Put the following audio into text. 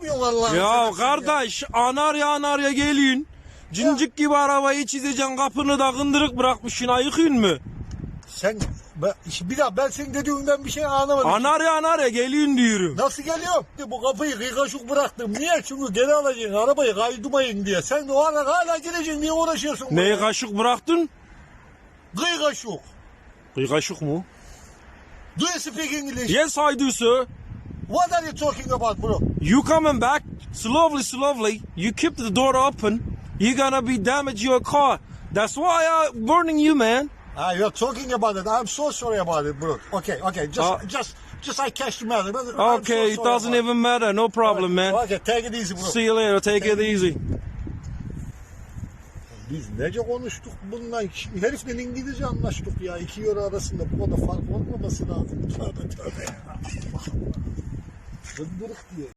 yapıyorsun Allah'ını Ya kardeş anarya anarya geliyorsun. Cincik gibi arabayı çizeceksin kapını da kındırık bırakmışsın ayıkıyorsun mu? Sen ben, bir daha ben senin dediğinden bir şey anlamadım. Anarya anarya geliyorsun diyorum. Nasıl geliyor? Bu kapıyı kıykaşık bıraktım. Niye? Çünkü geri alacaksın arabayı kaydırmayın diye. Sen de o ara hala gireceksin diye uğraşıyorsun. Neyi kaşık bıraktın? Kıykaşık. Kaşık mı? Do you speak English? Yes I do sir. What are you talking about bro? You coming back slowly slowly. You keep the door open. You're gonna be damage your car. That's why I'm warning you man. Ah, you're talking about it. I'm so sorry about it bro. Okay, okay. Just, Ah. just, just I catch the matter. I'm so Okay it doesn't even matter. No problem man. Okay, take it easy bro. See you later. Take it easy. Biz nece konuştuk bununla? Herifle İngilizce anlaştık ya. İki euro arasında bu kadar fark olmaması lazım. Tövbe tövbe ya. Fındık diye.